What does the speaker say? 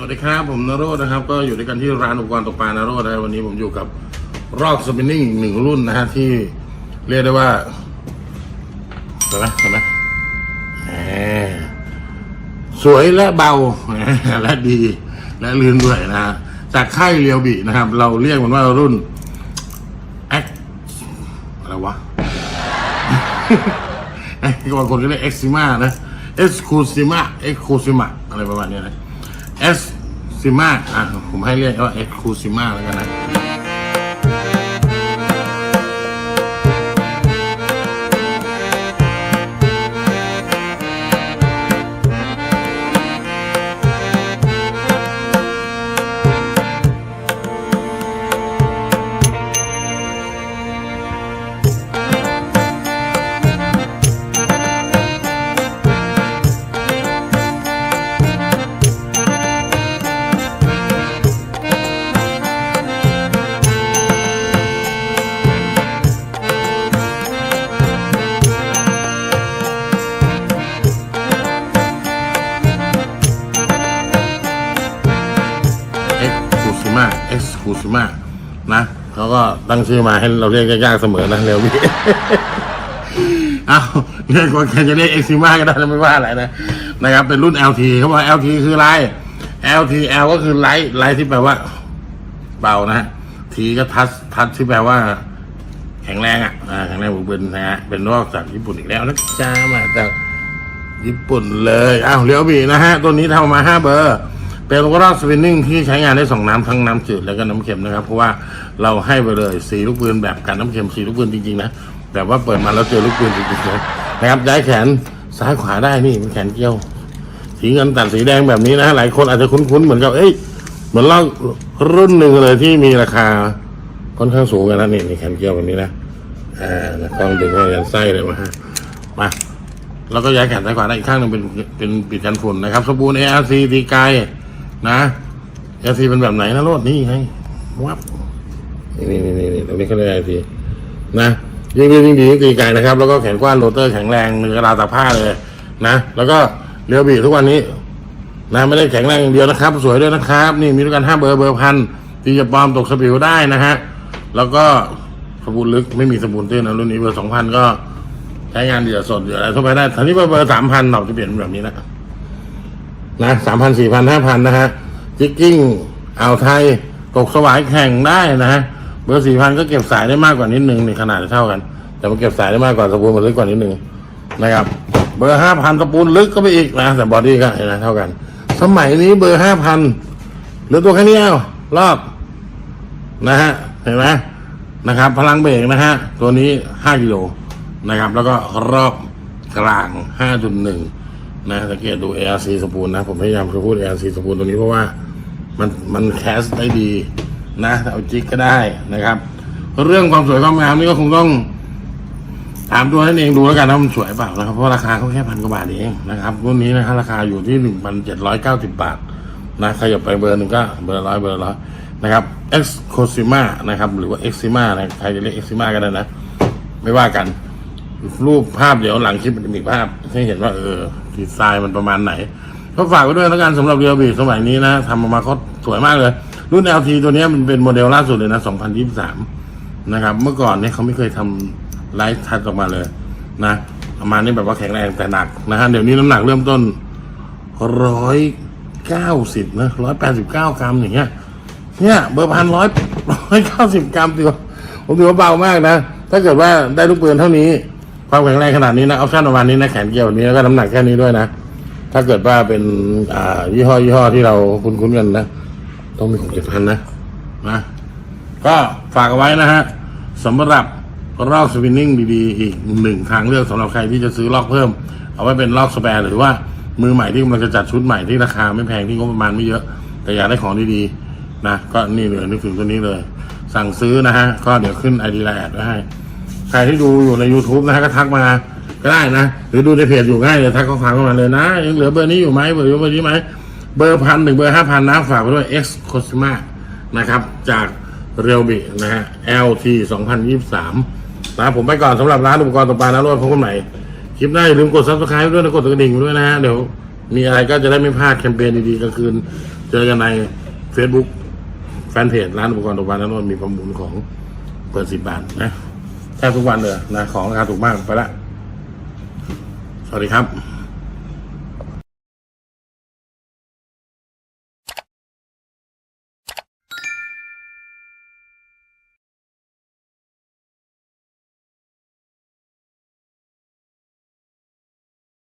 สวัสดีครับ ผมนโรจน์นะครับ ก็อยู่ด้วยกันที่ร้านอุปกรณ์ตกปลานโรจน์นะครับวันนี้ผมอยู่กับรอกสปินนิ่งหนึ่งรุ่นนะฮะที่เรียกได้ว่าเห็นไหมเห็นไหมสวยและเบาและดีและลื่นด้วยนะฮะจากค่ายเรียวบีนะครับ เราเรียกมันว่ารุ่นแอคอะไรวะไอ้บางคนก็เรียกเอ็กซิมานะเอ็กซ์คูซิมาเอ็กซ์คูซิมาอะไรประมาณนี้นะ เอสซ์ซิมาอะผมให้เรียกว่าเอ็กซ์คูซิมาแล้วกันนะ เอ็กซ์คูซิมานะเขาก็ตั้งชื่อมาให้เราเรียกยากๆเสมอนะเร็วพี่เอาเรียกว่าใครจะเรียกเอ็กซิมาก็ได้ไม่ว่าอะไรนะนะครับ เป็นรุ่น LT เขาบอก LT คืออะไร LT L ก็คือไลท์ไลท์ที่แปลว่า เบานะฮะ T ก็ทัชทัชที่แปลว่า แข็งแรงอะแข็งแรงบุกเบินนะฮะเป็นรอกจากญี่ปุ่นอีกแล้วนะจ้ามาจากญี่ปุ่นเลยอ้าวเลี้ยวบีนะฮะ ตัวนี้ทำมาห้าเบอร์ เป็นรอกสวินนิ่งที่ใช้งานได้สองน้ำทั้งน้ำจืดแล้วก็น้ำเค็มนะครับ เพราะว่าเราให้ไปเลยสีลูกปืนแบบกันน้ำเค็มสีลูกปืนจริงๆนะแบบว่าเปิดมาแล้วเจอลูกปืนจริงๆนะนะครับย้ายแขนซ้ายขวาได้นี่เป็นแขนเกี้ยว สีเงินตัดสีแดงแบบนี้นะหลายคนอาจจะคุ้นๆเหมือนกับเอ้ยเหมือนลอกรุ่นหนึ่งเลยที่มีราคาค่อนข้างสูงกันนะนี่นี่แขนเกี้ยวแบบนี้นะอ่านะต้องดึงมายันไส้เลยมาฮะมาแล้วก็ย้ายแขนซ้ายขวาได้อีกข้างหนึ่งเป็นเป็นปิดกันฝุ่นนะครับสบู่ ARC ตีไกล นะ ARC เป็นแบบไหนนะโรดนี่ไงวับนี่นี่นี่นี่ตรงนี้เขาเรียก ARC นะยิ่งดียิ่งดียิ่งตีไกลนะครับ แล้วก็แขนกว้านโรเตอร์แข็งแรงมือกระดาษตากผ้าเลย นะแล้วก็เรียวบีทุกวันนี้นะไม่ได้แข็งแรงอย่างเดียวนะครับ สวยด้วยนะครับ นี่มีด้วยกันห้าเบอร์เบอร์พันที่จะปลอมตกสปิวได้นะฮะแล้วก็สบู่ลึกไม่มีสบู่ตื้นนะรุ่นนี้เบอร์สองพันก็ใช้งานเดือดสดเดือดอะไรทั่วไปได้ทีนี้เบอร์เบอร์สามพันเราจะเปลี่ยนเป็นแบบนี้นะ นะสามพันสี่พันห้าพันนะฮะจิกกิ้งอ่าวไทยตกสวายแข่งได้นะฮะเบอร์สี่พันก็เก็บสายได้มากกว่านิดนึงในขนาดเท่ากัน แต่มันเก็บสายได้มากกว่าสปูนมันลึกกว่านิดนึงนะครับ เบอร์ห้าพันสปูนลึกก็ไปอีกนะแต่บอดี้ก็เห็นไหมเท่ากัน สมัยนี้เบอร์ห้าพันเหลือตัวแค่นี้เอารอบนะฮะเห็นไหมนะครับ พลังเบรกนะฮะตัวนี้ห้ากิโลนะครับ แล้วก็รอบกลางห้าจุดหนึ่ง นะสังเกตดู ARC สปูนนะ ผมพยายามจะพูด ARC สปูนตัวนี้เพราะว่ามันมันแคสได้ดีนะเอาจิกก็ได้นะครับ เรื่องความสวยความงามนี่ก็คงต้องถามตัวท่านเองดูแล้วกันว่ามันสวยเปล่านะครับ เพราะราคาเขาแค่พันกว่าบาทเองนะครับรุ่นนี้นะครับราคาอยู่ที่หนึ่งพันเจ็ดร้อยเก้าสิบบาทนะขยับไปเบอร์หนึ่งก็เบอร์ร้อยเบอร์ร้อยนะครับ X Cosima นะครับ หรือว่า Exima นะใครจะเรียก Exima ก็ได้นะ ไม่ว่ากัน รูปภาพเดี๋ยวหลังคลิปมันจะมีภาพ ให้เห็นว่าเออดีไซน์มันประมาณไหนก็ฝากไว้ด้วยแล้วกันสำหรับเรียวบีสมัยนี้นะทำออกมาเขาสวยมากเลย รุ่น LT ตัวนี้มันเป็นโมเดลล่าสุดเลยนะ 2023 นะครับ เมื่อก่อนเนี่ยเขาไม่เคยทำไลฟ์ทัชออกมาเลยนะประมาณนี้แบบว่าแข็งแรงแต่หนักนะฮะเดี๋ยวนี้น้ำหนักเริ่มต้นร้อยเก้าสิบนะร้อยแปดสิบเก้ากรัมอย่างเงี้ย เนี่ยเบอร์พันร้อยร้อยเก้าสิบกรัมถือว่าผมถือว่าเบามากนะ ถ้าเกิดว่าได้ลูกปืนเท่านี้ ความแข็งแรงขนาดนี้นะออปชั่ประมาณนี้นะแขนเกี่ยวแบบนี้แล้วก็น้ำหนักแค่นี้ด้วยนะ ถ้าเกิดว่าเป็น อ่า ยี่ห้อยี่ห้อที่เราคุ้นๆกันนะ ต้องมีหกเจ็ดพันนะนะ ก็ฝากเอาไว้นะฮะสำหรับลอกสปินนิ่งดีๆ อีกหนึ่งทางเลือกสำหรับใครที่จะซื้อลอกเพิ่ม เอาไว้เป็นลอกสแปร์หรือว่ามือใหม่ที่กำลังจะจัดชุดใหม่ที่ราคาไม่แพงที่งบประมาณไม่เยอะ แต่อยากได้ของดีๆนะก็นี่เลยนึกถึงตัวนี้เลย สั่งซื้อนะฮะ ก็เดี๋ยวขึ้นไอดีไลน์แอดไว้ให้ ใครที่ดูอยู่ใน YouTube นะฮะก็ทักมาก็ได้นะ หรือดูในเพจอยู่ง่ายเลยทักข้อความเข้ามาเลยนะ ยังเหลือเบอร์นี้อยู่ไหมเบอร์เบอร์นี้ไหมเบอร์พันถึงเบอร์ห้าพันนะฝากไว้ด้วย X c o s m a นะครับ จากเรียวบินะฮะ LT 2023นะผมไปก่อนสำหรับร้านอุปกรณ์ตกปลานะรวดพบกันใหม่คลิปหน้าอย่าลืมกด subscribe ด้วยนะกดกระดิ่งด้วยนะฮะเดี๋ยวมีอะไรก็จะได้ไม่พลาดแคมเปญดีๆกลางคืน เจอกันใน Facebook แฟนเพจร้านอุปกรณ์ตกปลานั้นนมีประมูลของเปิดสิบบาทนะ แทบทุกวันเลยนะของราคาถูกมากไปละ สวัสดีครับ